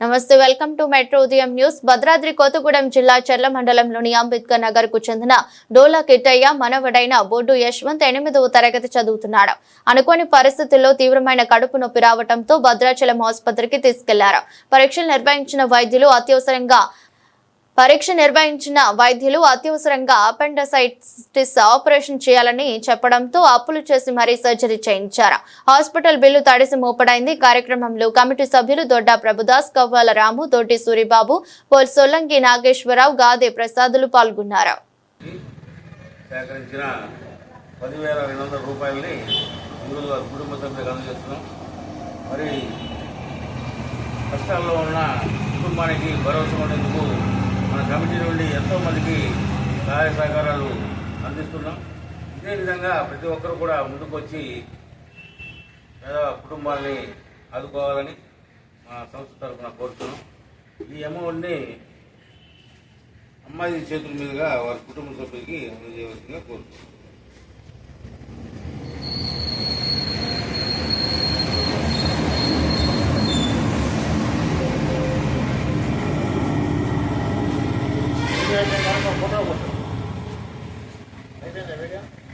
నమస్తే welcome to metro Udayam news. Bhadradri Kothagudem జిల్లా చెర్ల మండలంలోని అంబేద్కర్ నగర్కు చెందిన డోలా కిట్టయ్య మనవడైన బొడ్డు యశ్వంత్ ఎనిమిదవ తరగతి చదువుతున్నాడు. అనుకోని పరిస్థితుల్లో తీవ్రమైన కడుపు నొప్పి రావడంతో భద్రాచలం ఆసుపత్రికి తీసుకెళ్ళారు. పరీక్షలు నిర్వహించిన వైద్యులు అత్యవసరంగా పరీక్ష నిర్వహించిన వైద్యులు అత్యవసరంగా అపెండసైటిస్ ఆపరేషన్ చేయాలని చెప్పడంతో అప్పులు చేసి మరీ సర్జరీ చేయించారు. హాస్పిటల్ బిల్లు తడిసి మూపడైంది. కార్యక్రమంలో కమిటీ సభ్యులు దొడ్డా ప్రభుదాస్ కవ్వాల రాము తోటి సూరిబాబు పోల్ సొల్లంకి నాగేశ్వరరావు గాదే ప్రసాదులు పాల్గొన్నారు. మరి కష్టాల్లో ఉన్న కుటుంబానికి భరోసా ఉండేందుకు మళ్ళీ ఎంతోమందికి ఎంతో మందికి సహాయ సహకారాలు అందిస్తున్నాం. ఇదే విధంగా ప్రతి ఒక్కరు కూడా ముందుకు వచ్చి పేద కుటుంబాలని ఆదుకోవాలని మా సంస్థ తరఫున కోరుతున్నాం. ఈ అమౌంట్ని అమ్మాయి చేతుల మీదుగా వారి కుటుంబ సభ్యులకి అందజేయవలసిందిగా కోరుతున్నాం. con agua. Ahí viene, mira.